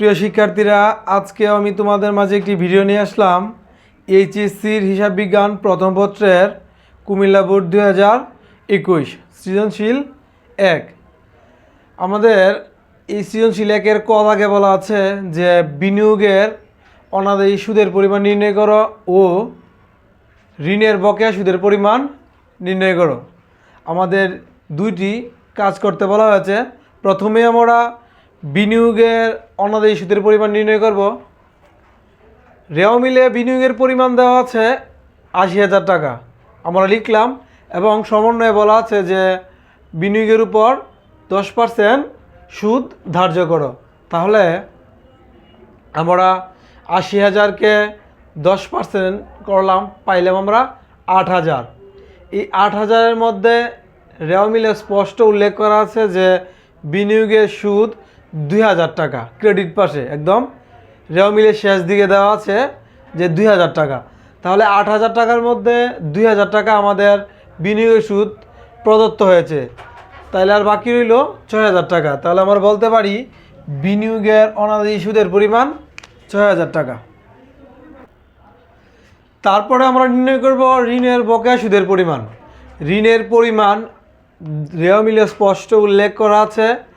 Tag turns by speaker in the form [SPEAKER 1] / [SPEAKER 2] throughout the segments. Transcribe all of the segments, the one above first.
[SPEAKER 1] প্রিয় শিক্ষার্থীরা আজকে আমি তোমাদের মাঝে একটি ভিডিও নিয়ে আসলাম। এইচএসসির হিসাব বিজ্ঞান প্রথম পত্রের কুমিল্লা বোর্ড দুই হাজার একুশ, সৃজনশীল এক। আমাদের এই সৃজনশীল একের ক আগে বলা আছে যে, বিনিয়োগের অনাদায়ী সুদের পরিমাণ নির্ণয় করো ও ঋণের বকেয়া সুদের পরিমাণ নির্ণয় করো। আমাদের দুইটি কাজ করতে বলা হয়েছে। প্রথমে আমরা বিনিয়োগের অনাদায়ী সুদের পরিমাণ নির্ণয় করব। রেও মিলে বিনিয়োগের পরিমাণ দেওয়া আছে আশি হাজার টাকা। আমরা লিখলাম এবং সমন্বয়ে বলা আছে যে বিনিয়োগের উপর দশ পার্সেন্ট সুদ ধার্য করো। তাহলে আমরা আশি হাজারকে দশ পার্সেন্ট করলাম, পাইলাম আমরা আট হাজার। এই আট হাজারের মধ্যে রেও মিলে স্পষ্ট উল্লেখ করা আছে যে বিনিয়োগের সুদ দুই হাজার টাকা। ক্রেডিট পাশে, একদম। রেও মিলে শেষ দিকে দেওয়া আছে যে দুই হাজার টাকা। তাহলে আট হাজার টাকার মধ্যে দুই হাজার টাকা আমাদের বিনিয়োগের সুদ প্রদত্ত হয়েছে। তাহলে আর বাকি রইল ছয় হাজার টাকা। তাহলে আমরা বলতে পারি বিনিয়োগের অনাদি সুদের পরিমাণ ছয় হাজার টাকা। তারপরে আমরা নির্ণয় করব ঋণের বকেয়া সুদের পরিমাণ। ঋণের পরিমাণ রেও মিলে স্পষ্ট উল্লেখ করা আছে।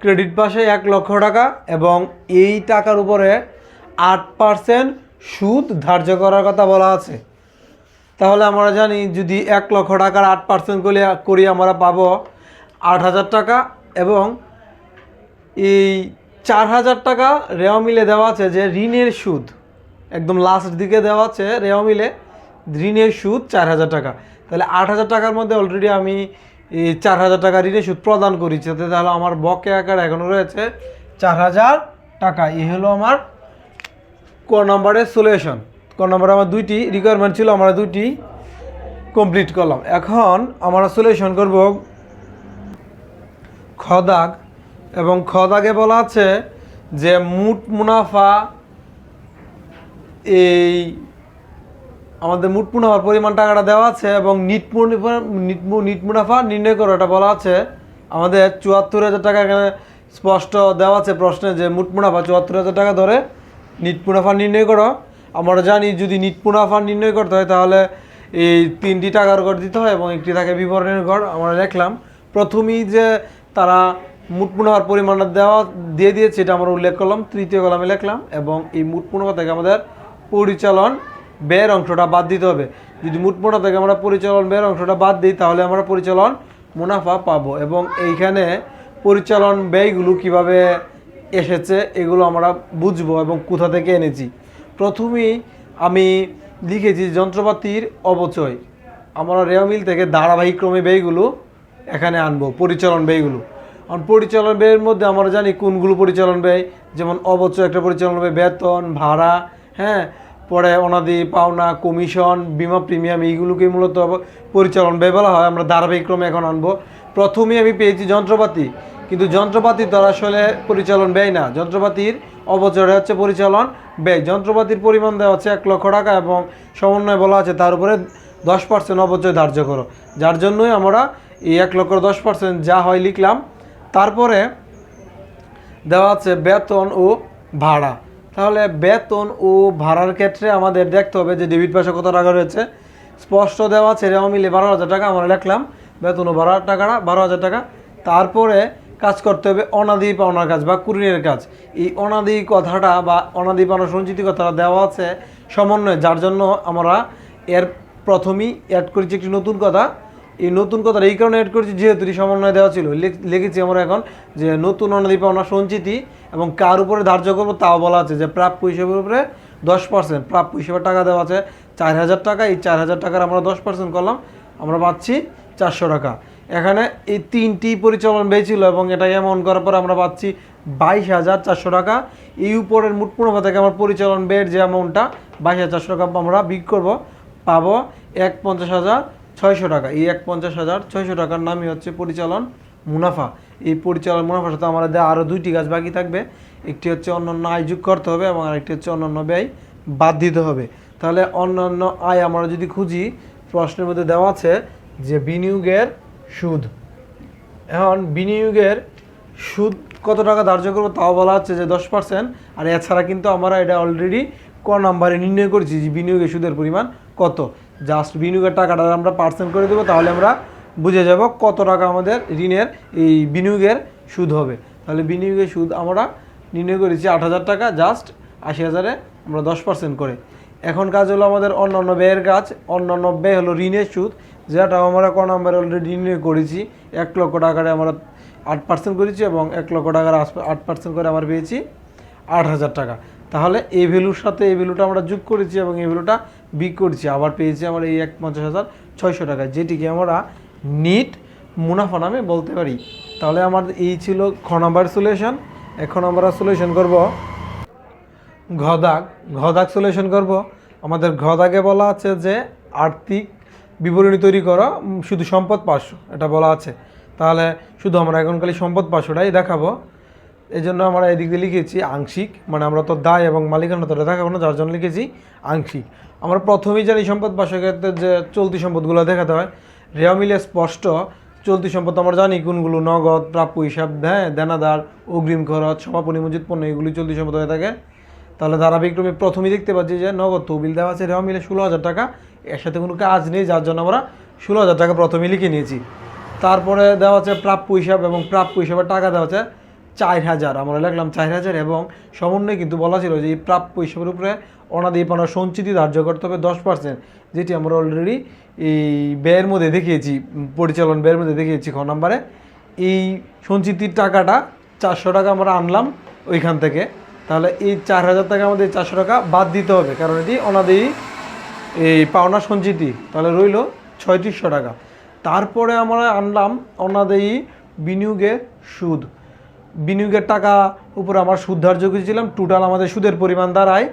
[SPEAKER 1] ক্রেডিট পাশে এক লক্ষ টাকা এবং এই টাকার উপরে আট পার্সেন্ট সুদ ধার্য করার কথা বলা আছে। তাহলে আমরা জানি যদি এক লক্ষ টাকার আট পার্সেন্ট করে করি আমরা পাবো আট হাজার টাকা এবং এই চার হাজার টাকা রেওয়া মিলে দেওয়া আছে যে ঋণের সুদ। একদম লাস্ট দিকে দেওয়া আছে রেওয়া মিলে ঋণের সুদ চার হাজার টাকা। তাহলে আট হাজার টাকার মধ্যে অলরেডি আমি চার হাজার টাকা ঋণের সুদ প্রদান করেছি। তাহলে আমার বকে আকার এখনও রয়েছে চার হাজার টাকা। এই হলো আমার ক নম্বরের সলিউশন ক নম্বরে আমার দুইটি রিকোয়ারমেন্ট ছিল, আমরা দুইটি কমপ্লিট করলাম। এখন আমরা সলিউশন করব খদাগ এবং খদাগে বলা আছে যে মুট মুনাফা এই আমাদের মুট মুনাফার পরিমাণ টাকাটা দেওয়া আছে এবং নিট মুনাফা নিট মুনাফা নির্ণয় করো, এটা বলা আছে। আমাদের চুয়াত্তর হাজার টাকা এখানে স্পষ্ট দেওয়া আছে প্রশ্নে যে মুট মুনাফা চুয়াত্তর হাজার টাকা ধরে নিট মুনাফা নির্ণয় করো। আমরা জানি যদি নিট মুনাফা নির্ণয় করতে হয় তাহলে এই তিনটি টাকার ঘর দিতে হয় এবং একটি থাকে বিবরণের ঘর আমরা দেখলাম প্রথমেই যে তারা মুট মুনাফার পরিমাণটা দেওয়া, দিয়ে দিয়েছে, এটা আমরা উল্লেখ করলাম, তৃতীয় কলামে লিখলাম এবং এই মুট মুনাফা থেকে আমাদের পরিচালন ব্যয়ের অংশটা বাদ দিতে হবে। যদি মুট মুনাফা থেকে আমরা পরিচালন ব্যয়ের অংশটা বাদ দিই, তাহলে আমরা পরিচালন মুনাফা পাবো এবং এইখানে পরিচালন ব্যয়গুলো কীভাবে এসেছে, এগুলো আমরা বুঝব এবং কোথা থেকে এনেছি। প্রথমেই আমি লিখেছি যন্ত্রপাতির অবচয় আমরা রেও মিল থেকে ধারাবাহিক ক্রমে ব্যয়গুলো এখানে আনব, পরিচালন ব্যয়গুলো। কারণ পরিচালন ব্যয়ের মধ্যে আমরা জানি কোনগুলো পরিচালন ব্যয়, যেমন অবচয় একটা পরিচালন ব্যয়, বেতন, ভাড়া হ্যাঁ? পরে অনাদি, পাওনা, কমিশন, বিমা প্রিমিয়াম, এইগুলোকে মূলত পরিচালন ব্যয় বলা হয়। আমরা ধারাবাহিক ক্রমে এখন আনব। প্রথমেই আমি পেয়েছি যন্ত্রপাতি। কিন্তু যন্ত্রপাতি তো আসলে পরিচালন ব্যয় না। যন্ত্রপাতির অবচয় হচ্ছে পরিচালন ব্যয়। যন্ত্রপাতির পরিমাণ দেওয়া হচ্ছে এক লক্ষ টাকা এবং সমন্বয় বলা আছে তার উপরে দশ পার্সেন্ট অবচয় ধার্য করো। যার জন্যই আমরা এই এক লক্ষ দশ পার্সেন্ট যা হয় লিখলাম। তারপরে দেওয়া আছে বেতন ও ভাড়া। তাহলে বেতন ও ভাড়ার ক্ষেত্রে আমাদের দেখতে হবে যে ডেবিট পাশে কত টাকা রয়েছে। স্পষ্ট দেওয়া রেওয়া মিলে বারো হাজার টাকা আমরা লিখলাম। বেতন ও ভাড়ার টাকাটা বারো হাজার টাকা। তারপরে কাজ করতে হবে অনাদি পাওনার কাজ বা কুরিনের কাজ। এই অনাদি কথাটা বা অনাদি পাওনা সঞ্চিতি কথাটা দেওয়া আছে সমন্বয়ে, যার জন্য আমরা এর প্রথমেই অ্যাড করেছি একটি নতুন কথা। এই নতুন কথাটা এই কারণে অ্যাড করেছি, যেহেতু সমন্বয় দেওয়া ছিল। লিখ- লিখেছি আমরা এখন যে নতুন অনাদি পাওনা সঞ্চিতি এবং কার উপরে ধার্য করব তাও বলা আছে যে প্রাপ্য হিসেবের উপরে দশ পার্সেন্ট, প্রাপ্য হিসেবে টাকা দেওয়া আছে চার হাজার টাকা, এই চার হাজার টাকার আমরা দশ পার্সেন্ট করলাম, আমরা পাচ্ছি চারশো টাকা। এখানে এই তিনটি পরিচালন ছিল এবং এটা এমন করার পর আমরা পাচ্ছি বাইশ হাজার চারশো টাকা। এই উপরের মোট মুনাফা থেকে আমার পরিচালন ব্যয়ের যে অ্যামাউন্টটা বাইশ হাজার চারশো টাকা আমরা বিক করব, পাবো এক পঞ্চাশ হাজার ছয়শো টাকা। এই এক পঞ্চাশ হাজার ছয়শো টাকার নামই হচ্ছে পরিচালন মুনাফা। এই পরিচালন মুনাফার সাথে আমাদের আরও দুইটি গাছ বাকি থাকবে। একটি হচ্ছে অন্যান্য আয় যোগ করতে হবে এবং আরেকটি হচ্ছে অন্যান্য ব্যয় বাদ দিতে হবে। তাহলে অন্যান্য আয় আমরা যদি খুঁজি, প্রশ্নের মধ্যে দেওয়া আছে যে বিনিয়োগের সুদ। এখন বিনিয়োগের সুদ কত টাকা ধার্য করব তাও বলা হচ্ছে যে দশ পার্সেন্ট। আর এছাড়া কিন্তু আমরা এটা অলরেডি ক নাম্বারে নির্ণয় করেছি যে বিনিয়োগের সুদের পরিমাণ কত। জাস্ট বিনিয়োগের টাকাটা আমরা পার্সেন্ট করে দেবো, তাহলে আমরা বুঝে যাব কত টাকা আমাদের ঋণের এই বিনিয়োগের সুদ হবে। তাহলে বিনিয়োগের সুদ আমরা নির্ণয় করেছি আট হাজার টাকা জাস্ট আশি হাজারে আমরা দশ পার্সেন্ট করে। এখন কাজ হলো আমাদের অন্যান্য ব্যয়ের কাজ, অন্যান্য ব্যয় হলো ঋণের সুদ যেটা আমরা ক নম্বরে অলরেডি নির্ণয় করেছি। এক লক্ষ টাকারে আমরা আট পার্সেন্ট করেছি এবং এক লক্ষ টাকার আট পার্সেন্ট করে আমরা পেয়েছি আট হাজার টাকা। তাহলে এই ভ্যালুর সাথে এই ভ্যালুটা আমরা যোগ করেছি এবং এই ভ্যালুটা বিক করেছি। আবার পেয়েছি আমরা এই এক পঞ্চাশ হাজার ছয়শো টাকা, যেটিকে আমরা নিট মুনাফা নামে বলতে পারি। তাহলে আমার এই ছিল খ নাম্বার সলিউশন এখন আমরা সলিউশন করব। ঘদাক। ঘদাক সলিউশন করব। আমাদের ঘদাকে বলা আছে যে, আর্থিক বিবরণী তৈরি করা শুধু সম্পদ পাঁচশো, এটা বলা আছে। তাহলে শুধু আমরা এখন খালি সম্পদ পাঁচশোটাই দেখাবো। এই জন্য আমরা এদিক দিয়ে লিখেছি আংশিক মানে আমরা তো দায় এবং মালিকানা তো দেখাবো না, যার জন্য লিখেছি আংশিক। আমরা প্রথমেই জানি সম্পদ পাঁচশো ক্ষেত্রে যে চলতি সম্পদগুলো দেখাতে হয়। রেওয়া মিলে স্পষ্ট, চলতি সম্পদ আমরা জানি, কোনগুলো নগদ, প্রাপ্য হিসাব হ্যাঁ দেনাদার, অগ্রিম খরচ, সমাপনী মজুদ পণ্য, এগুলি চলতি সম্পদ হয়ে থাকে। তাহলে ধারাবাহিকক্রমে প্রথমেই দেখতে পাচ্ছি যে নগদ তহবিল দেওয়া আছে রেওয়া মিলে ষোলো হাজার টাকা। এর সাথে কোনো কাজ নেই, যার জন্য আমরা ষোলো হাজার টাকা প্রথমেই লিখে নিয়েছি। তারপরে দেওয়া আছে প্রাপ্য হিসাব এবং প্রাপ্য হিসাবে টাকা দেওয়া আছে চার হাজার। আমরা লিখলাম চার হাজার এবং সমন্বয়ে কিন্তু বলা ছিল যে এই প্রাপ্য হিসাবের উপরে অনাদি পানা সঞ্চিতি ধার্য করতে হবে দশ পার্সেন্ট যেটি আমরা অলরেডি এই ব্যয়ের মধ্যে দেখিয়েছি পরিচালন ব্যয়ের মধ্যে দেখিয়েছি খ নাম্বারে, এই সঞ্চিতির টাকাটা চারশো টাকা আমরা আনলাম ওইখান থেকে। তাহলে এই চার হাজার টাকা আমাদের চারশো টাকা বাদ দিতে হবে, কারণ এটি অনাদি এই পাওনা সঞ্চিতি। তাহলে রইল ছয়ত্রিশশো টাকা। তারপরে আমরা আনলাম অনাদেয়ী বিনিয়োগের সুদ। বিনিয়োগের টাকা উপরে আমার সুদ ধার্য করেছিলাম টোটাল আমাদের সুদের পরিমাণ দাঁড়ায়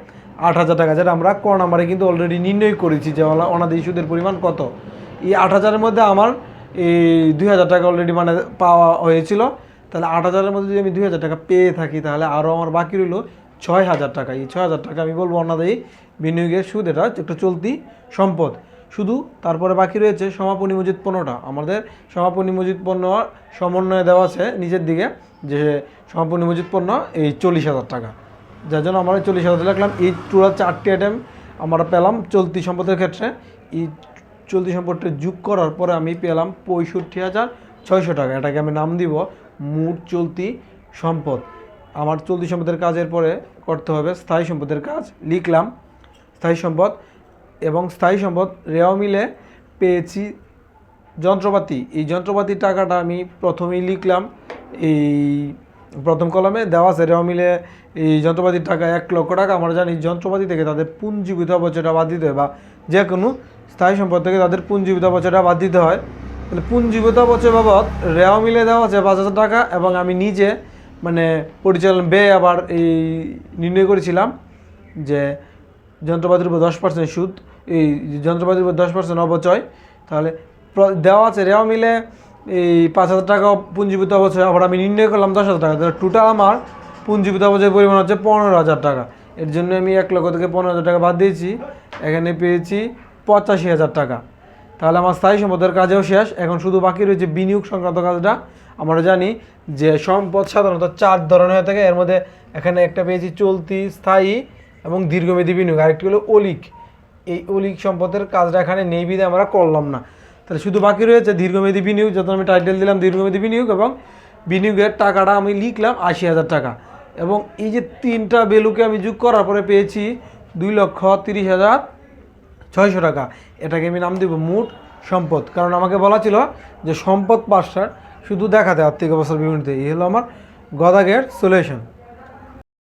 [SPEAKER 1] আট হাজার টাকা, যেটা আমরা ক নাম্বারে কিন্তু অলরেডি নির্ণয় করেছি যে অনাদি সুদের পরিমাণ কত। এই আট হাজারের মধ্যে আমার এই দুই হাজার টাকা অলরেডি মানে পাওয়া হয়েছিল। তাহলে আট হাজারের মধ্যে যদি আমি দুই হাজার টাকা পেয়ে থাকি, তাহলে আরও আমার বাকি রইল ছয় হাজার টাকা। এই ছয় হাজার টাকা আমি বলব অনাদায়ী বিনিয়োগের সুদ, এটা একটা চলতি সম্পদ। শুধু তারপরে বাকি রয়েছে সমাপনী মজুদ পণ্যটা। আমাদের সমাপনী মজুদ পণ্য সমন্বয়ে দেওয়া আছে নিচের দিকে, যে সমাপনী মজুদ পণ্য এই চল্লিশ হাজার টাকা। যার জন্য আমরা চল্লিশ হাজার রাখলাম। এই টোটাল চারটি আইটেম আমরা পেলাম চলতি সম্পদের ক্ষেত্রে। এই চলতি সম্পদটা যোগ করার পরে আমি পেলাম পঁয়ষট্টি হাজার ছয়শো টাকা। এটাকে আমি নাম দিব মোট চলতি সম্পদ। আমার চলতি সম্পদের কাজের পরে করতে হবে স্থায়ী সম্পদের কাজ। লিখলাম স্থায়ী সম্পদ এবং স্থায়ী সম্পদ রেও মিলে পেয়েছি যন্ত্রপাতি। এই যন্ত্রপাতির টাকাটা আমি প্রথমেই লিখলাম। এই প্রথম কলমে দেওয়া আছে মিলে এই যন্ত্রপাতির টাকা এক লক্ষ টাকা। আমরা জানি যন্ত্রপাতি থেকে তাদের পুঞ্জীবিত বছরটা বাদ দিতে হয় বা যে কোনো স্থায়ী সম্পদ থেকে তাদের পুঞ্জীবিত বছরটা বাদ দিতে হয়। তাহলে পুঞ্জীবিত বছর বাবদ রেওয়া মিলে দেওয়া আছে পাঁচ হাজার টাকা এবং আমি নিজে মানে পরিচালন ব্যয় আবার এই নির্ণয় করেছিলাম যে যন্ত্রপাতির উপর দশ পার্সেন্ট সুদ, এই যন্ত্রপাতির উপর দশ পার্সেন্ট অবচয় তাহলে দেওয়া আছে রেওয়া মিলে এই পাঁচ হাজার টাকা পুঞ্জীবিত অবচয় আবার আমি নির্ণয় করলাম দশ হাজার টাকা। টোটাল আমার পুঞ্জীবিত অবচয়ের পরিমাণ হচ্ছে পনেরো হাজার টাকা। এর জন্য আমি এক লক্ষ থেকে পনেরো হাজার টাকা বাদ দিয়েছি। এখানে পেয়েছি পঁচাশি হাজার টাকা। তাহলে আমার স্থায়ী সম্পদের কাজেও শেষ। এখন শুধু বাকি রয়েছে বিনিয়োগ সংক্রান্ত কাজটা। আমরা জানি যে সম্পদ সাধারণত চার ধরনের হয়ে থাকে। এর মধ্যে এখানে একটা পেয়েছি চলতি, স্থায়ী এবং দীর্ঘমেয়াদী বিনিয়োগ। আরেকটি হলো অলিক। এই অলিক সম্পদের কাজটা এখানে নেই বিধে আমরা করলাম না। তাহলে শুধু বাকি রয়েছে দীর্ঘমেয়াদী বিনিয়োগ যত আমি টাইটেল দিলাম, দীর্ঘমেয়াদী বিনিয়োগ এবং বিনিয়োগের টাকাটা আমি লিখলাম আশি হাজার টাকা। এবং এই যে তিনটা বেলুকে আমি যোগ করার পরে পেয়েছি দুই লক্ষ তিরিশ হাজার ছয়শো টাকা। এটাকে আমি নাম দেব মোট সম্পদ। কারণ আমাকে বলা ছিল যে সম্পদ পাঁচটার শুধু দেখাতে আর্থিক অবস্থার বিবরণীতে এই হলো আমার গদাগের সলিউশন।